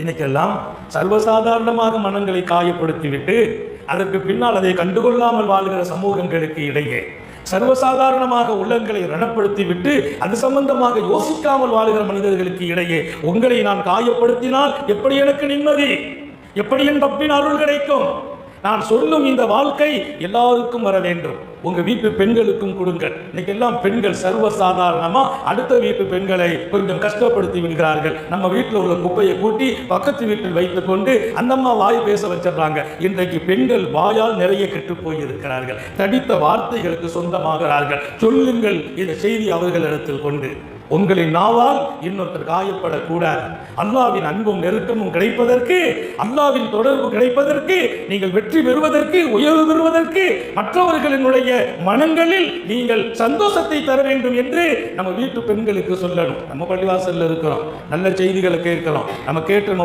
இன்னைக்கெல்லாம் சர்வசாதாரணமாக மனங்களை காயப்படுத்திவிட்டு அதற்கு பின்னால் அதை கண்டுகொள்ளாமல் வாழ்கிற சமூகங்களுக்கு இடையே சர்வசாதாரணமாக உள்ளங்களை ரணப்படுத்திவிட்டு அது சம்பந்தமாக யோசிக்காமல் வாழ்கிற மனிதர்களுக்கு இடையே உங்களை நான் காயப்படுத்தினால் எப்படி எனக்கு நிம்மதி? எப்படி என் ரப்பின் அருள் கிடைக்கும்? நான் சொல்லும் இந்த வாழ்க்கை எல்லாருக்கும் வர வேண்டும். உங்க வீட்டு பெண்களுக்கும் கொடுங்கள் இன்னைக்கு எல்லாம் பெண்கள் சர்வசாதாரணமா அடுத்த வீட்டு பெண்களை கொஞ்சம் கஷ்டப்படுத்தி விடுகிறார்கள். நம்ம வீட்டில் உள்ள குப்பையை கூட்டி பக்கத்து வீட்டில் வைத்துக் கொண்டு அந்தம்மா வாய் பேச வச்சிடுறாங்க. இன்றைக்கு பெண்கள் வாயால் நிறைய கெட்டு போயிருக்கிறார்கள். தடித்த வார்த்தைகளுக்கு சொந்தமாகிறார்கள். சொல்லுங்கள் இந்த செய்தி அவர்களிடத்தில் கொண்டு. உங்களின் நாவால் இன்னொருத்தர் காயப்படக்கூடாது. அல்லாவின் அன்பும் நெருக்கமும் கிடைப்பதற்கு அல்லாவின் தொடர்பு கிடைப்பதற்கு நீங்கள் வெற்றி பெறுவதற்கு உயர்வு பெறுவதற்கு மற்றவர்களினுடைய மனங்களில் நீங்கள் சந்தோஷத்தை தர வேண்டும் என்று நம்ம வீட்டு பெண்களுக்கு சொல்லணும். நம்ம பள்ளிவாசல்ல இருக்கிறோம். நல்ல செய்திகளை கேட்கிறோம். நம்ம கேட்டு